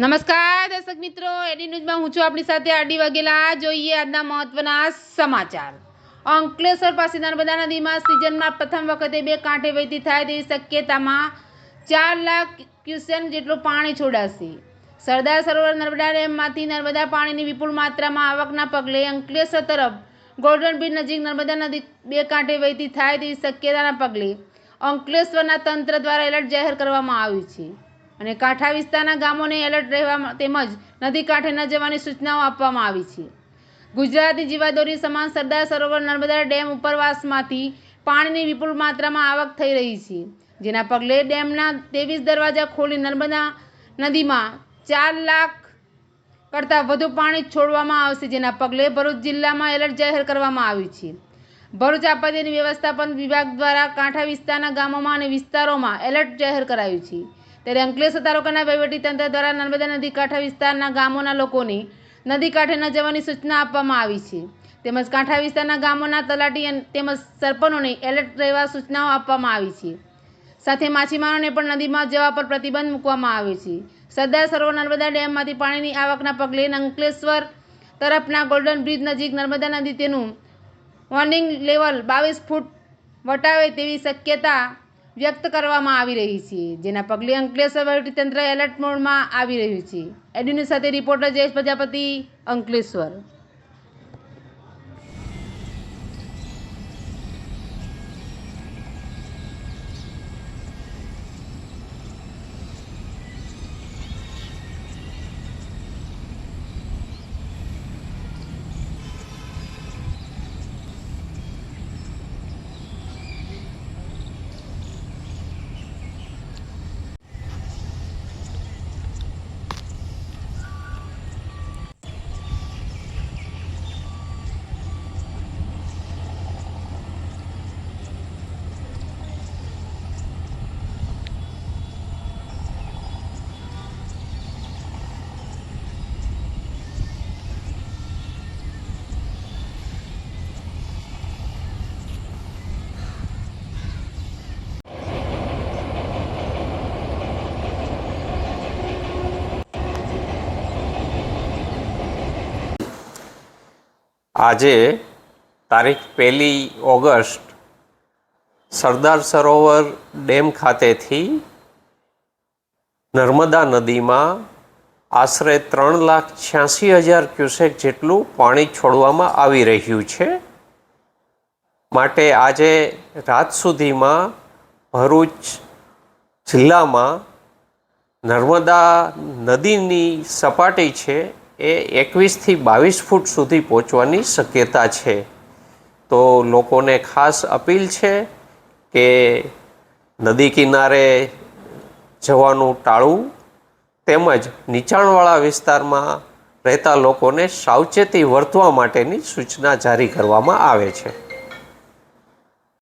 નમસ્કાર, દર્શક મિત્રો. એડી ન્યૂઝમાં હું છું આપણી સાથે આડી વાઘેલા. જોઈએ આજના મહત્વના સમાચાર. અંકલેશ્વર પાસે નર્મદા નદીમાં સિઝનમાં પ્રથમ વખતે બે કાંઠે વહેતી થાય તેવી શક્યતામાં ચાર લાખ ક્યુસેન જેટલું પાણી છોડાશે. સરદાર સરોવર નર્મદા ડેમમાંથી નર્મદા પાણીની વિપુલ માત્રામાં આવકના પગલે અંકલેશ્વર તરફ ગોલ્ડન બ્રિજ નજીક નર્મદા નદી બે કાંઠે વહેતી થાય તેવી શક્યતાના પગલે અંકલેશ્વરના તંત્ર દ્વારા એલર્ટ જાહેર કરવામાં આવ્યું છે. અને કાંઠા વિસ્તારના ગામોને એલર્ટ રહેવા તેમજ નદી કાંઠે ન જવાની સૂચનાઓ આપવામાં આવી છે. ગુજરાતની જીવાદોરી સમાન સરદાર સરોવર નર્મદા ડેમ ઉપરવાસમાંથી પાણીની વિપુલ માત્રામાં આવક થઈ રહી છે, જેના પગલે ડેમના ત્રેવીસ દરવાજા ખોલી નર્મદા નદીમાં ચાર લાખ કરતાં વધુ પાણી છોડવામાં આવશે, જેના પગલે ભરૂચ જિલ્લામાં એલર્ટ જાહેર કરવામાં આવ્યું છે. ભરૂચ આપત્તિની વ્યવસ્થાપન વિભાગ દ્વારા કાંઠા વિસ્તારના ગામોમાં અને વિસ્તારોમાં એલર્ટ જાહેર કરાયું છે. ત્યારે અંકલેશ્વર તાલુકાના વહીવટીતંત્ર દ્વારા નર્મદા નદી કાંઠા વિસ્તારના ગામોના લોકોને નદી કાંઠે ન જવાની સૂચના આપવામાં આવી છે. તેમજ કાંઠા વિસ્તારના ગામોના તલાટી તેમજ સરપંચોને એલર્ટ રહેવા સૂચનાઓ આપવામાં આવી છે. સાથે માછીમારોને પણ નદીમાં જવા પર પ્રતિબંધ મૂકવામાં આવ્યો છે. સરદાર સરોવર નર્મદા ડેમમાંથી પાણીની આવકના પગલે અંકલેશ્વર તરફના ગોલ્ડન બ્રિજ નજીક નર્મદા નદી તેનું વોર્નિંગ લેવલ બાવીસ ફૂટ વટાવે તેવી શક્યતા વ્યક્ત કરવામાં આવી રહી છે. જેના પગલે અંકલેશ્વર વહીવટીતંત્ર એલર્ટ મોડમાં આવી રહ્યું છે. એડ્યુની સાથે રિપોર્ટર જયેશ પ્રજાપતિ, અંકલેશ્વર. આજે તારીખ પહેલી ઓગસ્ટ સરદાર સરોવર ડેમ ખાતેથી નર્મદા નદીમાં આશરે ત્રણ લાખ છ્યાસી હજાર ક્યુસેક જેટલું પાણી છોડવામાં આવી રહ્યું છે. માટે આજે રાત સુધીમાં ભરૂચ જિલ્લામાં નર્મદા નદીની સપાટી છે એ એકવીસથી બાવીસ ફૂટ સુધી પહોંચવાની શક્યતા છે. તો લોકોને ખાસ અપીલ છે કે નદી કિનારે જવાનું ટાળવું તેમજ નીચાણવાળા વિસ્તારમાં રહેતા લોકોને સાવચેતી વર્તવા માટેની સૂચના જારી કરવામાં આવે છે.